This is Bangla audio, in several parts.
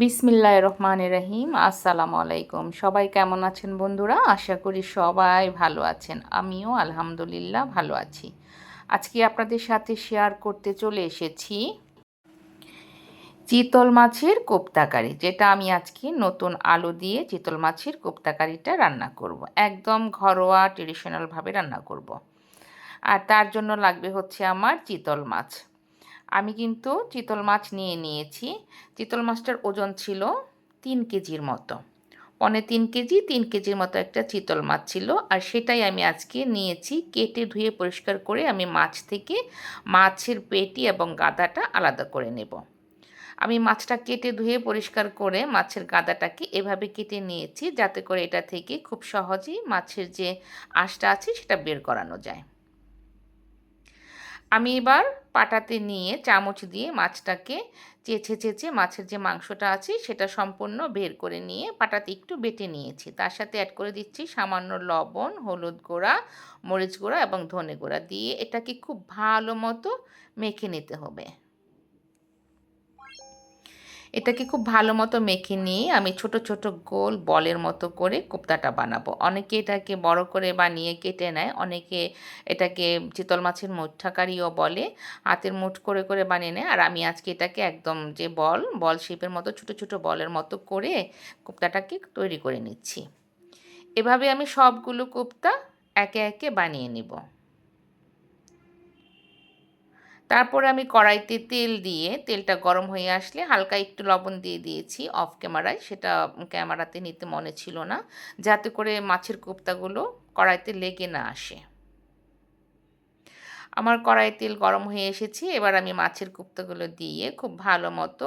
বিসমিল্লাহ রহমান রহিম। আসসালামু আলাইকুম। সবাই কেমন আছেন বন্ধুরা? আশা করি সবাই ভালো আছেন। আমিও আলহামদুলিল্লাহ ভালো আছি। আজকে আপনাদের সাথে শেয়ার করতে চলে এসেছি চিতল মাছের কোপ্তাকারি যেটা আমি আজকে নতুন আলু দিয়ে চিতল মাছের কোপ্তাকারিটা রান্না করব। একদম ঘরোয়া ট্রেডিশনালভাবে রান্না করব। আর তার জন্য লাগবে হচ্ছে আমার চিতল মাছ। আমি কিন্তু চিতল মাছ নিয়ে নিয়েছি। চিতল মাছটার ওজন ছিল তিন কেজির মতো। পনে তিন কেজি, তিন কেজির মতো একটা চিতল মাছ ছিল। আর সেটাই আমি আজকে নিয়েছি, কেটে ধুয়ে পরিষ্কার করে আমি মাছ থেকে মাছের পেটি এবং গাদাটা আলাদা করে নেব। আমি মাছটা কেটে ধুয়ে পরিষ্কার করে মাছের গাদাটাকে এভাবে কেটে নিয়েছি যাতে করে এটা থেকে খুব সহজেই মাছের যে আঁশটা আছে সেটা বের করানো যায়। আমি এবার পাটাতে নিয়ে চামচ দিয়ে মাছটাকে চেঁচে চেঁচে মাছের যে মাংসটা আছে সেটা সম্পূর্ণ বের করে নিয়ে পাটাতে একটু বেটে নিয়েছি। তার সাথে অ্যাড করে দিচ্ছি সামান্য লবণ, হলুদ গুঁড়া, মরিচ গুঁড়া এবং ধনে গুঁড়া দিয়ে এটাকে খুব ভালো মতো মেখে নিতে হবে। এটাকে খুব ভালো মতো মেখে নিয়ে আমি ছোট ছোট গোল বলের মতো করে কোপ্তাটা বানাবো। অনেকে এটাকে বড় করে বানিয়ে কেটে নেয়, অনেকে এটাকে চিতল মাছের মুঠাকারিও বলে, হাতের মুঠ করে করে বানিয়ে নেয়। আর আমি আজকে এটাকে একদম যে বল বল শেপের মতো ছোট ছোট বলের মতো করে কোপ্তাটাকে তৈরি করে নিচ্ছি। এভাবে আমি সবগুলো কোপ্তা একে একে বানিয়ে নিব। তারপর আমি কড়াইতে তেল দিয়ে, তেলটা গরম হয়ে আসলে হালকা একটু লবণ দিয়ে দিয়েছি অফ ক্যামেরায় সেটা ক্যামেরাতে নিতে মনে ছিল না, যাতে করে মাছের কোপ্তাগুলো কড়াইতে লেগে না আসে। আমার কড়াই তেল গরম হয়ে এসেছে, এবার আমি মাছের কোপ্তাগুলো দিয়ে খুব ভালো মতো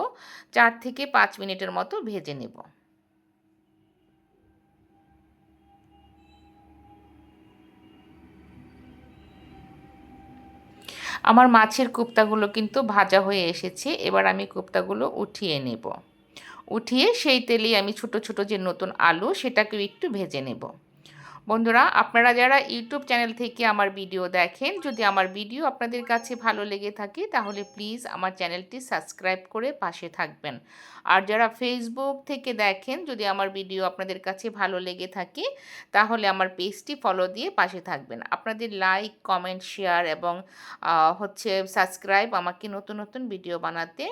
চার থেকে পাঁচ মিনিটের মতো ভেজে নেব। আমার মাছের কুপ্তাগুলো কিন্তু ভাজা হয়ে এসেছে, এবার আমি কুপ্তাগুলো উঠিয়ে নেব। উঠিয়ে সেই তেলেই আমি ছোট ছোট যে নতুন আলু, সেটাকেও একটু ভেজে নেব। বন্ধুরা, আপনারা যারা ইউটিউব চ্যানেল থেকে আমার ভিডিও দেখেন, যদি আমার ভিডিও আপনাদের কাছে ভালো লেগে থাকে, তাহলে প্লিজ আমার চ্যানেলটি সাবস্ক্রাইব করে পাশে থাকবেন। আর যারা ফেসবুক থেকে দেখেন, যদি আমার ভিডিও আপনাদের কাছে ভালো লেগে থাকে, তাহলে আমার পেজটি ফলো দিয়ে পাশে থাকবেন। আপনাদের লাইক কমেন্ট শেয়ার এবং হচ্ছে সাবস্ক্রাইব আমাকে নতুন নতুন ভিডিও বানাতে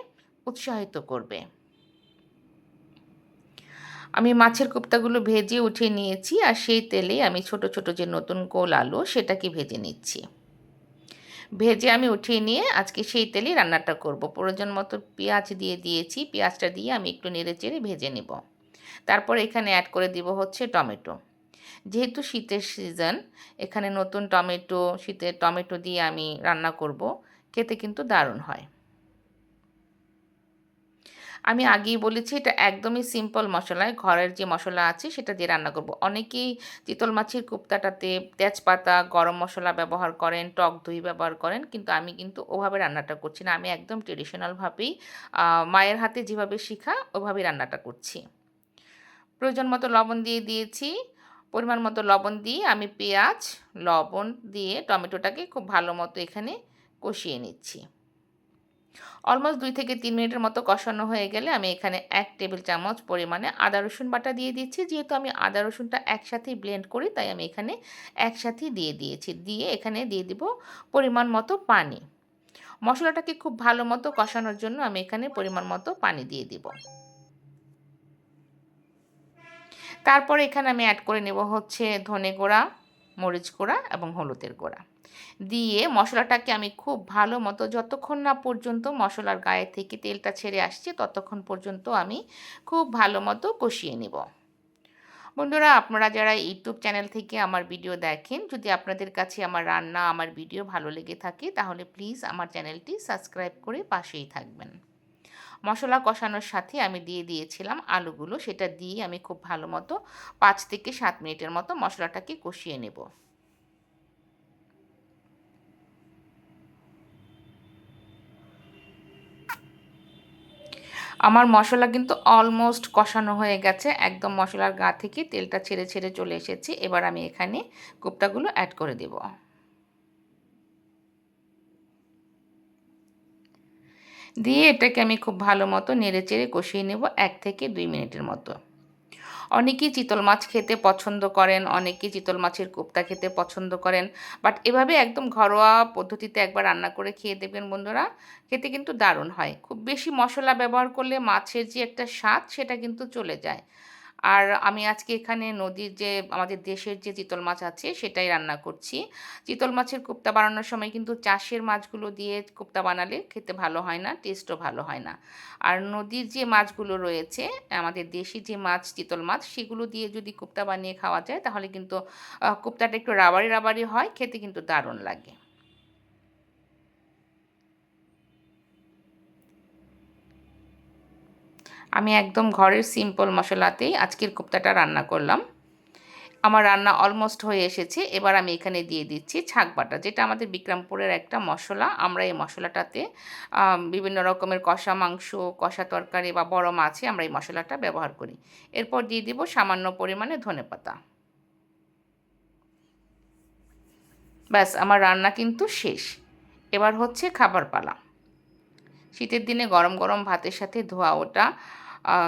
উৎসাহিত করবে। আমি মাছের কোপ্তাগুলো ভেজে উঠিয়ে নিয়েছি আর সেই তেলে আমি ছোট ছোট যে নতুন গোল আলু সেটাকে ভেজে নিচ্ছি। ভেজে আমি উঠিয়ে নিয়ে আজকে সেই তেলে রান্নাটা করব। প্রয়োজন মতো পেঁয়াজ দিয়ে দিয়েছি। পেঁয়াজটা দিয়ে আমি একটু নেড়ে চেড়ে ভেজে নেব। তারপর এখানে অ্যাড করে দিব হচ্ছে টমেটো। যেহেতু শীতের সিজন এখানে নতুন টমেটো, শীতের টমেটো দিয়ে আমি রান্না করব। খেতে কিন্তু দারুণ হয়। আমি আগেই বলেছি, এটা একদমই সিম্পল মশলায় ঘরের যে মশলা আছে, সেটা দিয়ে রান্না করব। অনেকেই চিতল মাছের কুপ্তাটাতে তেজপাতা, গরম মশলা ব্যবহার করেন, টক দই ব্যবহার করেন, কিন্তু আমি কিন্তু ওভাবে রান্নাটা করছি না। আমি একদম ট্রেডিশনালভাবেই মায়ের হাতে যেভাবে শিখা, ওভাবেই রান্নাটা করছি। প্রয়োজন মতো লবণ দিয়ে দিয়েছি। পরিমাণ মতো লবণ দিয়ে আমি পেঁয়াজ, লবণ দিয়ে টমেটোটাকে খুব ভালো মতো এখানে কষিয়ে নিচ্ছি। অলমোস্ট দুই থেকে তিন মিনিটের মতো কষানো হয়ে গেলে আমি এখানে এক টেবিল চামচ পরিমাণে আদা রসুন বাটা দিয়ে দিচ্ছি। যেহেতু আমি আদা রসুনটা একসাথেই ব্লেন্ড করি, তাই আমি এখানে একসাথেই দিয়ে দিয়েছি। দিয়ে এখানে দিয়ে দিব পরিমাণ মতো পানি। মশলাটাকে খুব ভালো মতো কষানোর জন্য আমি এখানে পরিমাণ মতো পানি দিয়ে দিব। তারপর এখানে আমি অ্যাড করে নেব হচ্ছে ধনে গুঁড়া, মরিচ গুঁড়া এবং হলুদের গুঁড়া। দিয়ে মশলাটাকে আমি খুব ভালো মতো যতক্ষণ না পর্যন্ত মশলার গায়ে থেকে তেলটা ছেড়ে আসছে, ততক্ষণ পর্যন্ত আমি খুব ভালো মতো কষিয়ে নেব। বন্ধুরা, আপনারা যারা ইউটিউব চ্যানেল থেকে আমার ভিডিও দেখেন, যদি আপনাদের কাছে আমার রান্না, আমার ভিডিও ভালো লেগে থাকে, তাহলে প্লিজ আমার চ্যানেলটি সাবস্ক্রাইব করে পাশেই থাকবেন। মশলা কষানোর সাথে আমি দিয়ে দিয়েছিলাম আলুগুলো, সেটা দিয়ে আমি খুব ভালো মতো পাঁচ থেকে সাত মিনিটের মতো মশলাটাকে কষিয়ে নেব। আমার মশলা কিন্তু অলমোস্ট কষানো হয়ে গেছে। একদম মশলার গা থেকে তেলটা ছেড়ে ছেড়ে চলে এসেছে। এবার আমি এখানে কোপটাগুলো অ্যাড করে দেব। দিয়ে এটাকে আমি খুব ভালো মতো নেড়ে চেড়ে কষিয়ে নেব এক থেকে দুই মিনিটের মতো। অনেকেই চিতল মাছ খেতে পছন্দ করেন, অনেকেই চিতল মাছের কোপ্তা খেতে পছন্দ করেন। বাট এভাবে একদম ঘরোয়া পদ্ধতিতে একবার রান্না করে খেয়ে দেবেন বন্ধুরা, খেতে কিন্তু দারুণ হয়। খুব বেশি মশলা ব্যবহার করলে মাছের যে একটা স্বাদ সেটা কিন্তু চলে যায়। আর আমি আজকে এখানে নদীর যে, আমাদের দেশের যে চিতল মাছ আছে, সেটাই রান্না করছি। চিতল মাছের কোপ্তা বানানোর সময় কিন্তু চাষের মাছগুলো দিয়ে কোপ্তা বানালে খেতে ভালো হয় না টেস্টও ভালো হয় না। আর নদীর যে মাছগুলো রয়েছে, আমাদের দেশি যে মাছ, চিতল মাছ, সেগুলো দিয়ে যদি কোপ্তা বানিয়ে খাওয়া যায়, তাহলে কিন্তু কোপ্তাটা একটু রাবারি রাবারি হয়, খেতে কিন্তু দারুণ লাগে। আমি একদম ঘরের সিম্পল মশলাতেই আজকের কোপ্তাটা রান্না করলাম। আমার রান্না অলমোস্ট হয়ে এসেছে। এবার আমি এখানে দিয়ে দিচ্ছি ছাক বাটা, যেটা আমাদের বিক্রমপুরের একটা মশলা। আমরা এই মশলাটাতে বিভিন্ন রকমের কষা মাংস, কষা তরকারি বা বড় মাছে, আমরা এই মশলাটা ব্যবহার করি। এরপর দিয়ে দিব সামান্য পরিমাণে ধনে পাতা। ব্যাস, আমার রান্না কিন্তু শেষ। এবার হচ্ছে খাবার পালা। শীতের দিনে গরম গরম ভাতের সাথে ধোয়া ওটা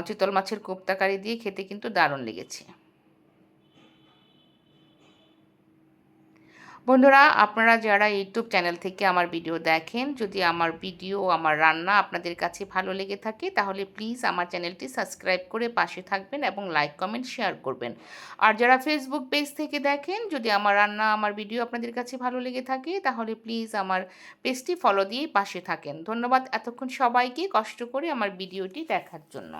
চিতল মাছের কোপ্তাকারি দিয়ে খেতে কিন্তু দারুণ লেগেছে। বন্ধুরা, আপনারা যারা ইউটিউব চ্যানেল থেকে আমার ভিডিও দেখেন, যদি আমার ভিডিও আমার রান্না আপনাদের কাছে ভালো লেগে থাকে, তাহলে প্লিজ আমার চ্যানেলটি সাবস্ক্রাইব করে পাশে থাকবেন এবং লাইক, কমেন্ট, শেয়ার করবেন। আর যারা ফেসবুক পেজ থেকে দেখেন, যদি আমার রান্না, আমার ভিডিও আপনাদের কাছে ভালো লেগে থাকে, তাহলে প্লিজ আমার পেজটি ফলো দিয়ে পাশে থাকেন। ধন্যবাদ এতক্ষণ সবাইকে কষ্ট করে আমার ভিডিওটি দেখার জন্য।